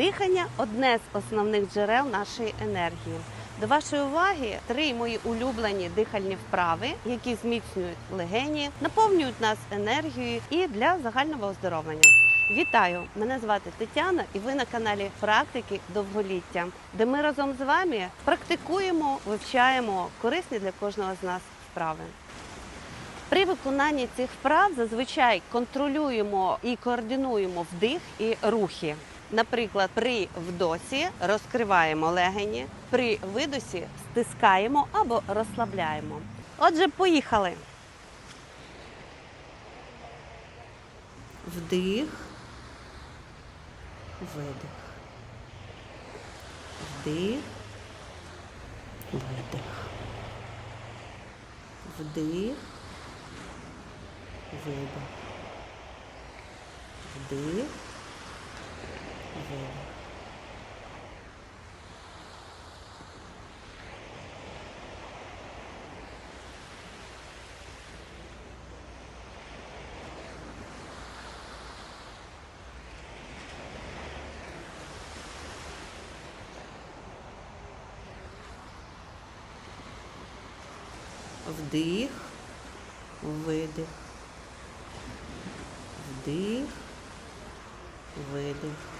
Дихання одне з основних джерел нашої енергії. До вашої уваги три мої улюблені дихальні вправи, які зміцнюють легені, наповнюють нас енергією і для загального оздоровлення. Вітаю! Мене звати Тетяна, і ви на каналі Практики довголіття, де ми разом з вами практикуємо, вивчаємо корисні для кожного з нас вправи. При виконанні цих вправ зазвичай контролюємо і координуємо вдих і рухи. Наприклад, при вдосі розкриваємо легені, при видосі стискаємо або розслабляємо. Отже, поїхали. Вдих, видих. Вдих, видих. Вдих, видих. Вдих, видих. Вдих, видих. Вдих, видих.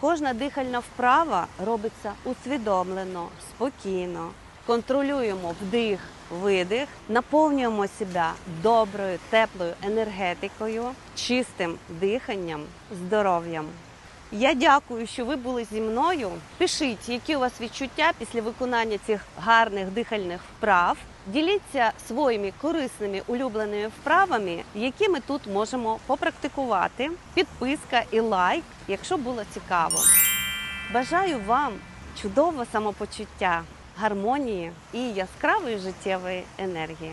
Кожна дихальна вправа робиться усвідомлено, спокійно. Контролюємо вдих, видих, наповнюємо себе доброю, теплою енергетикою, чистим диханням, здоров'ям. Я дякую, що ви були зі мною. Пишіть, які у вас відчуття після виконання цих гарних дихальних вправ. Діліться своїми корисними улюбленими вправами, які ми тут можемо попрактикувати. Підписка і лайк, якщо було цікаво. Бажаю вам чудового самопочуття, гармонії і яскравої життєвої енергії.